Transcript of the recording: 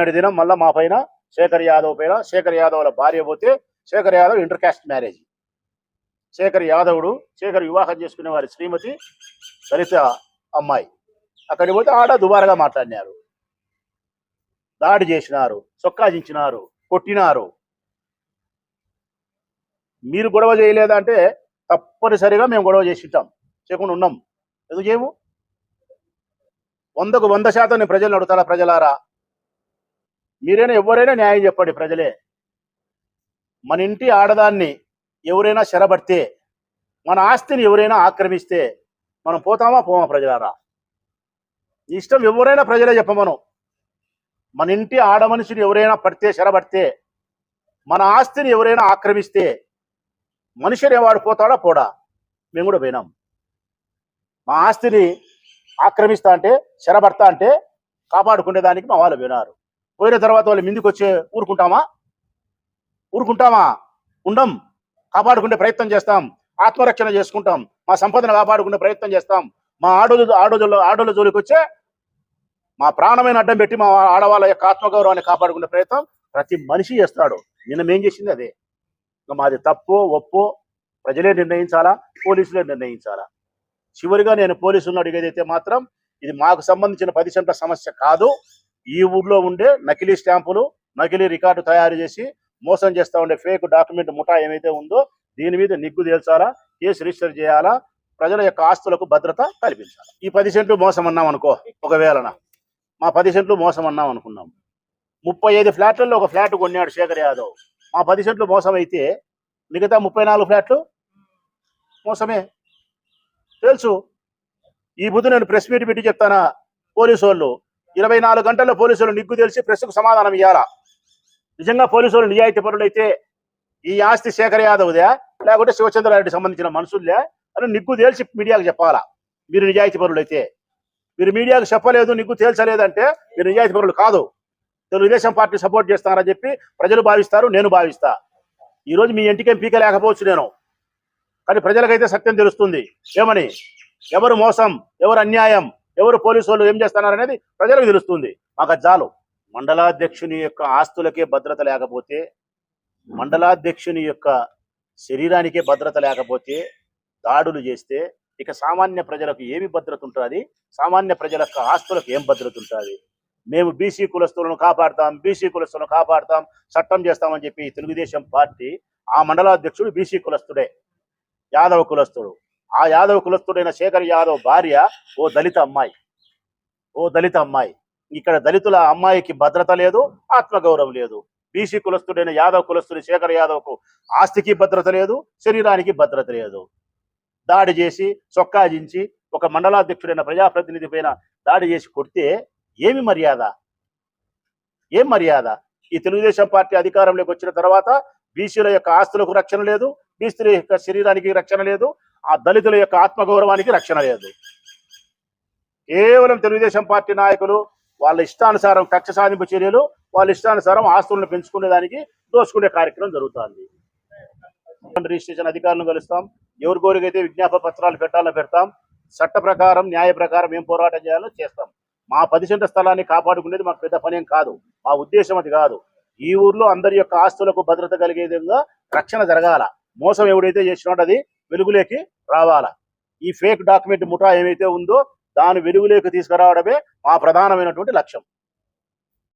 నిన్నటి దినం మళ్ళీ మా పైన శేఖర్ యాదవ్ పైన శేఖర్ యాదవ్ల భార్య పోతే శేఖర్ యాదవ్ ఇంటర్కాస్ట్ మ్యారేజ్ శేఖర్ యాదవుడు శేఖర్ వివాహం చేసుకునే వారి శ్రీమతి దళిత అమ్మాయి. అక్కడికి పోతే ఆడ దుబారగా మాట్లాడినారు. దాడి చేసినారు సొక్కాజించినారు కొట్టినారు. మీరు గొడవ చేయలేదంటే తప్పనిసరిగా మేము గొడవ చేసి ఉంటాం. చేయకుండా ఉన్నాం. ఎందుకు చేయము? వందకు వంద శాతం నేను ప్రజలను అడుగుతారా ప్రజలారా? మీరైనా ఎవరైనా న్యాయం చెప్పండి ప్రజలే. మన ఇంటి ఆడదాన్ని ఎవరైనా శరబడితే మన ఆస్తిని ఎవరైనా ఆక్రమిస్తే మనం పోతామా పోమా ప్రజలారా? ఇష్టం ఎవరైనా ప్రజలే చెప్పమను. మన ఇంటి ఆడ మనిషిని ఎవరైనా పడితే శరబడితే మన ఆస్తిని ఎవరైనా ఆక్రమిస్తే మనిషి అనేవాడు పోతాడా పోడా? మేము కూడా పోయినాం. మా ఆస్తిని ఆక్రమిస్తా అంటే శరబడతా అంటే కాపాడుకునే దానికి మా వాళ్ళు వినారు పోయిన తర్వాత వాళ్ళు ముందుకు వచ్చే ఊరుకుంటామా? ఊరుకుంటామా? ఉండం. కాపాడుకునే ప్రయత్నం చేస్తాం. ఆత్మరక్షణ చేసుకుంటాం. మా సంపదను కాపాడుకునే ప్రయత్నం చేస్తాం. మా ఆడోళ్ళు ఆడోళ్ళు ఆడోళ్ళ జోలికి వచ్చే మా ప్రాణమైన అడ్డం పెట్టి మా ఆడవాళ్ళ యొక్క ఆత్మగౌరవాన్ని కాపాడుకునే ప్రయత్నం ప్రతి మనిషి చేస్తాడు. నిన్న మేం చేసింది అదే. ఇంకా మాది తప్పో ఒప్పో ప్రజలే నిర్ణయించాలా? పోలీసులే నిర్ణయించాలా? చివరిగా నేను పోలీసులను అడిగేదైతే మాత్రం ఇది మాకు సంబంధించిన పది సెంట్ల సమస్య కాదు. ఈ ఊర్లో ఉండే నకిలీ స్టాంపులు నకిలీ రికార్డు తయారు చేసి మోసం చేస్తా ఉండే ఫేక్ డాక్యుమెంట్ ముఠా ఏమైతే ఉందో దీని మీద నిగ్గు తేల్చాలా కేసు రిజిస్టర్ చేయాలా ప్రజల యొక్క ఆస్తులకు భద్రత కల్పించాలి. ఈ పది సెంట్లు మోసం అన్నాం అనుకో ఒకవేళన మా పది సెంట్లు మోసం అన్నాం అనుకున్నాం. ముప్పై ఐదు ఫ్లాట్లలో ఒక ఫ్లాట్ కొన్నాడు శేఖర్ యాదవ్. మా పది సెంట్లు మోసం అయితే మిగతా ముప్పై నాలుగు ఫ్లాట్లు మోసమే. తెలుసు. ఈ బుద్ధి నేను ప్రెస్ మీట్ పెట్టి చెప్తానా? పోలీసు వాళ్ళు ఇరవై నాలుగు గంటల్లో పోలీసులు నిగ్గు తెలిసి ప్రెస్కు సమాధానం ఇవ్వాలా నిజంగా పోలీసులు నిజాయితీ పరులైతే ఈ ఆస్తి శేఖర్ యాదవ్దే లేకుంటే శివచంద్రారెడ్డి సంబంధించిన మనుషులే అని నిగ్గు తేల్చి మీడియాకు చెప్పాలా? మీరు నిజాయితీ పరులైతే మీరు మీడియాకు చెప్పలేదు నిగ్గు తేల్చలేదంటే మీరు నిజాయితీ పరులు కాదు. తెలుగుదేశం పార్టీ సపోర్ట్ చేస్తారని చెప్పి ప్రజలు భావిస్తారు నేను భావిస్తా. ఈ రోజు మీ ఇంటికేం పీక లేకపోవచ్చు నేను. కానీ ప్రజలకైతే సత్యం తెలుస్తుంది. ఏమని? ఎవరు మోసం? ఎవరు అన్యాయం? ఎవరు పోలీసు వాళ్ళు ఏం చేస్తున్నారనేది ప్రజలకు తెలుస్తుంది. మాకు జాలు మండలాధ్యక్షుని యొక్క ఆస్తులకే భద్రత లేకపోతే మండలాధ్యక్షుని యొక్క శరీరానికే భద్రత లేకపోతే దాడులు చేస్తే ఇక సామాన్య ప్రజలకు ఏమి భద్రత ఉంటుంది? సామాన్య ప్రజల ఆస్తులకు ఏం భద్రత ఉంటుంది? మేము బీసీ కులస్తులను కాపాడతాం బీసీ కులస్తులను కాపాడతాం చట్టం చేస్తామని చెప్పి తెలుగుదేశం పార్టీ ఆ మండలాధ్యక్షుడు బీసీ కులస్తుడే యాదవ కులస్తుడు. ఆ యాదవ్ కులస్తుడైన శేఖర్ యాదవ్ భార్య ఓ దళిత అమ్మాయి. ఓ దళిత అమ్మాయి. ఇక్కడ దళితుల అమ్మాయికి భద్రత లేదు ఆత్మగౌరవం లేదు. బీసీ కులస్తుడైన యాదవ్ కులస్తుడి శేఖర్ యాదవ్కు ఆస్తికి భద్రత లేదు శరీరానికి భద్రత లేదు. దాడి చేసి చొక్కాజించి ఒక మండలాధ్యక్షుడైన ప్రజాప్రతినిధి పైన దాడి చేసి కొడితే ఏమి మర్యాద? ఏం మర్యాద? ఈ తెలుగుదేశం పార్టీ అధికారంలోకి వచ్చిన తర్వాత బీసీల యొక్క ఆస్తులకు రక్షణ లేదు బీసీల యొక్క శరీరానికి రక్షణ లేదు ఆ దళితుల యొక్క ఆత్మగౌరవానికి రక్షణ లేదు. కేవలం తెలుగుదేశం పార్టీ నాయకులు వాళ్ళ ఇష్టానుసారం కక్ష సాధింపు చర్యలు వాళ్ళ ఇష్టానుసారం ఆస్తులను పెంచుకునే దానికి దోచుకునే కార్యక్రమం జరుగుతుంది. రిజిస్ట్రేషన్ అధికారులను కలుస్తాం. ఎవరి కోరికైతే విజ్ఞాప పత్రాలు పెట్టాలో పెడతాం. చట్ట ప్రకారం న్యాయ ప్రకారం ఏం పోరాటం చేయాలో చేస్తాం. మా పది సెంట స్థలాన్ని కాపాడుకునేది మాకు పెద్ద పనేం కాదు. మా ఉద్దేశం అది కాదు. ఈ ఊర్లో అందరి యొక్క ఆస్తులకు భద్రత కలిగే విధంగా రక్షణ జరగాల. మోసం ఎవడైతే చేసినాడో అది వెలుగులోకి రావాలా? ఈ ఫేక్ డాక్యుమెంట్ ముఠా ఏమైతే ఉందో దాని వెలుగులోకి తీసుకురావడమే మా ప్రధానమైనటువంటి లక్ష్యం.